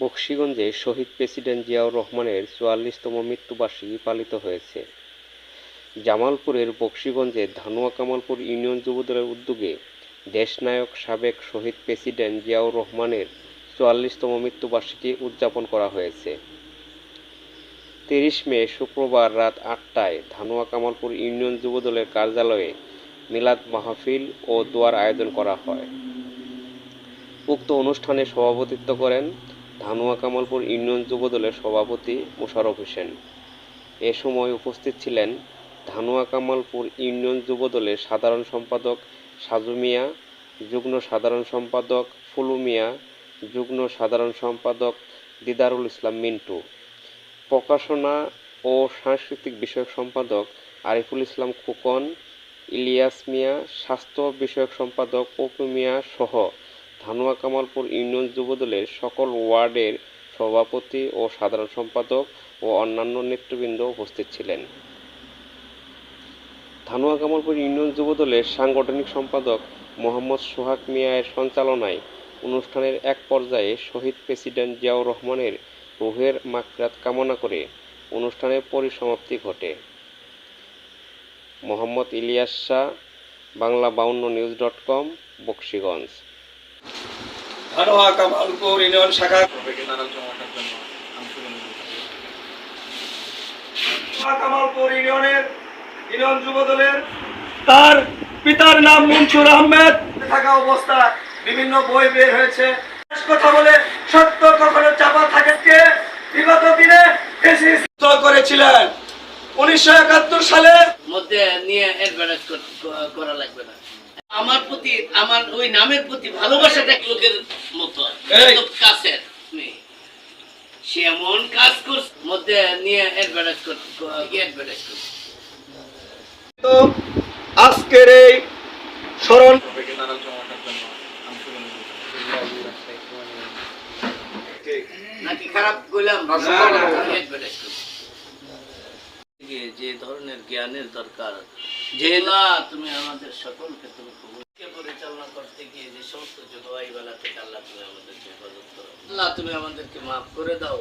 বকশীগঞ্জে শহীদ president Ziaur রহমানের চুয়াল্লিশতম মৃত্যুবার্ষিকী পালিত হয়েছে। জামালপুরের বকশীগঞ্জে ধানুয়া কামালপুর ইউনিয়ন যুবদলের উদ্যোগে দেশনায়ক সাবেক শহীদ প্রেসিডেন্ট জিয়াউর রহমানের চুয়াল্লিশতম মৃত্যুবার্ষিকী উদযাপন করা হয়েছে। তিরিশ মে শুক্রবার রাত আটটায় ধানুয়া কামালপুর ইউনিয়ন যুবদলের কার্যালয়ে মিলাদ মাহফিল ও দোয়ার আয়োজন করা হয়। উক্ত অনুষ্ঠানে সভাপতিত্ব করেন ধানুয়া কামালপুর ইউনিয়ন যুবদলের সভাপতি মোশাররফ হোসেন। এ সময় উপস্থিত ছিলেন ধানুয়া কামালপুর ইউনিয়ন যুবদলের সাধারণ সম্পাদক সাজু মিয়া, যুগ্ম সাধারণ সম্পাদক ফুলু মিয়া, যুগ্ম সাধারণ সম্পাদক দিদারুল ইসলাম মিন্টু। প্রকাশনা ও সাংস্কৃতিক বিষয়ক সম্পাদক আরিফুল ইসলাম খোকন, ইলিয়াস মিয়া, স্বাস্থ্য বিষয়ক সম্পাদক অপু মিয়া সহ ধানুয়া কামালপুর ইউনিয়ন যুবদলের সকল ওয়ার্ডের সভাপতি ও সাধারণ সম্পাদক ও অন্যান্য নেতৃবৃন্দ উপস্থিত ছিলেন। ধানুয়া কামালপুর ইউনিয়ন যুবদলের সাংগঠনিক সম্পাদক মোহাম্মদ সোহাগ মিয়ার সঞ্চালনায় অনুষ্ঠানের এক পর্যায়ে শহীদ প্রেসিডেন্ট জিয়াউর রহমানের রুহের মাকরাত কামনা করে অনুষ্ঠানের পরিসমাপ্তি ঘটে। মোহাম্মদ ইলিয়াস শাহ, বাংলা বাউন্ন news dot com, Bakshiganj. Dhanua Kamalpur union শাখা। কামালপুর ইউনিয়নের ইউনিয়ন যুব দলের তার পিতার নাম মনসুর আহমেদ। থাকা অবস্থা বিভিন্ন বই বের হয়েছে। কথা বলে সত্য কখনো চাপা থাকে কে? বিগত দিনে করেছিলেন। উনিশশো একাত্তর সালে মধ্যে নিয়ে অ্যাডভার্টাইজ করা লাগবে না। আমার প্রতি আমার ওই নামের প্রতি ভালোবাসাটা লোকের মতো কাছের মেয়ে। সে এমন কাজ করছে মধ্যে নিয়ে অ্যাডভার্টাইজ অ্যাডভার্টাইজ করছে। তো আজকের এই স্মরণ নাকি খারাপ করলাম যে ধরনের জ্ঞানের দরকার যে না তুমি আমাদের সকলকে তুমি সমস্ত বেলা থেকে আল্লাহ তুমি আমাদেরকে হেফাজত করো। আল্লাহ তুমি আমাদেরকে মাফ করে দাও।